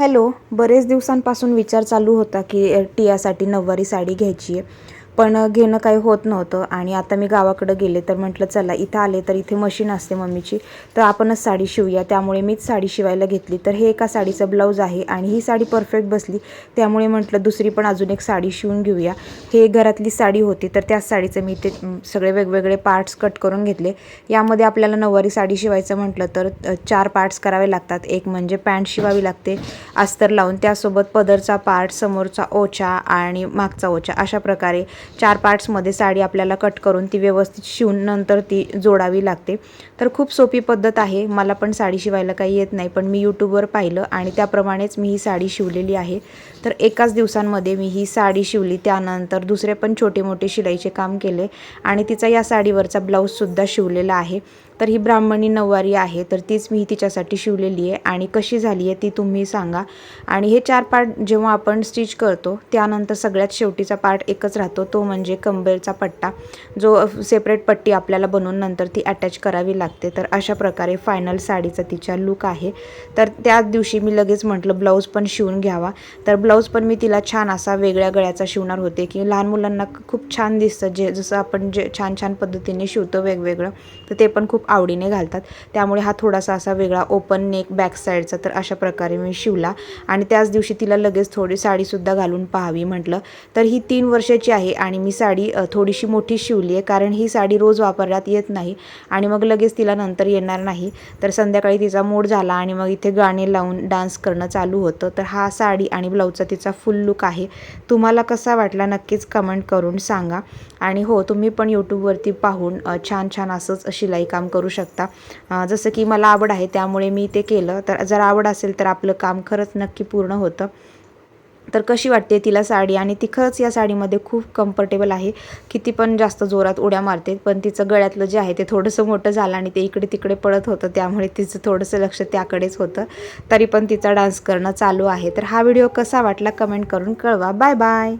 Hello बरेच दिवसांपासून विचार चालू होता की टियासाठी नऊवारी साडी घ्यायची आहे. पण घेणं काही होत नव्हतं. आणि आता मी गावाकडं गेले तर म्हटलं चला इथं आले तर इथे मशीन असते मम्मीची तर आपणच साडी शिवूया. त्यामुळे मीच साडी शिवायला घेतली. तर हे एका साडीचं ब्लाऊज आहे आणि ही साडी परफेक्ट बसली. त्यामुळे म्हटलं दुसरी पण अजून एक साडी शिवून घेऊया. हे घरातली साडी होती तर त्याच साडीचं मी ते सगळे वेगवेगळे पार्ट्स कट करून घेतले. यामध्ये आपल्याला नऊवारी साडी शिवायचं म्हटलं तर चार पार्ट्स करावे लागतात. एक म्हणजे पॅन्ट शिवावी लागते अस्तर लावून. त्यासोबत पदरचा पार्ट समोरचा ओचा आणि मागचा ओचा अशा प्रकारे चार पार्ट्समध्ये साडी आपल्याला कट करून ती व्यवस्थित शिवून नंतर ती जोडावी लागते. तर खूप सोपी पद्धत आहे. मला पण साडी शिवायला काही येत नाही पण मी यूट्यूबवर पाहिलं आणि त्याप्रमाणेच मी ही साडी शिवलेली आहे. तर एकाच दिवसांमध्ये मी ही साडी शिवली. त्यानंतर दुसरे पण छोटे मोठे शिलाईचे काम केले आणि तिचा या साडीवरचा ब्लाऊजसुद्धा शिवलेला आहे. तर ही ब्राह्मणी नऊवारी आहे तर तीच मी तिच्यासाठी शिवलेली आहे आणि कशी झाली आहे ती तुम्ही सांगा. आणि हे चार पार्ट जेव्हा आपण स्टिच करतो त्यानंतर सगळ्यात शेवटीचा पार्ट एकच राहतो तो म्हणजे कंबरचा पट्टा जो सेपरेट पट्टी आपल्याला बनवून नंतर ती अटॅच करावी लागते. तर अशा प्रकारे फायनल साडीचा तिचा लुक आहे. तर त्याच दिवशी मी लगेच म्हटलं ब्लाऊज पण शिवून घ्यावा. तर ब्लाऊज पण मी तिला छान असा वेगळ्या गळ्याचा शिवणार होते की लहान मुलांना खूप छान दिसतं जे जसं आपण जे छान छान पद्धतीने शिवतो वेगवेगळं तर ते पण खूप आवडीने घालतात. त्यामुळे हा थोडासा असा वेगळा ओपन नेक बॅक साईडचा तर अशा प्रकारे मी शिवला. आणि त्याच दिवशी तिला लगेच थोडी साडीसुद्धा घालून पाहावी म्हटलं. तर ही तीन वर्षाची आहे. आणि मी साडी थोडीशी मोठी शिवली आहे कारण ही साडी रोज वापरण्यात येत नाही आणि मग लगेच तिला नंतर येणार नाही. तर संध्याकाळी तिचा मूड झाला आणि मग इथे गाणे लावून डान्स करणं चालू होतं. तर हा साडी आणि ब्लाऊजचा तिचा फुल लुक आहे. तुम्हाला कसा वाटला नक्कीच कमेंट करून सांगा. आणि हो तुम्ही पण यूट्यूबवरती पाहून छान छान असंच शिलाई काम करू शकता. जसं की मला आवड आहे त्यामुळे मी ते केलं. तर जर आवड असेल तर आपलं काम खरंच नक्की पूर्ण होतं. तर कशी वाटते तिला साडी? आणि ती खरंच या साडीमध्ये खूप कम्फर्टेबल आहे. किती पण जास्त जोरात उड्या मारते पण तिचं गळ्यातलं जे आहे ते थोडंसं मोठं झालं आणि ते इकडे तिकडे पडत होतं त्यामुळे तिचं थोडंसं लक्ष त्याकडेच होतं. तरी पण तिचा डान्स करणं चालू आहे. तर हा व्हिडिओ कसा वाटला? कमेंट करून कळवा. Bye bye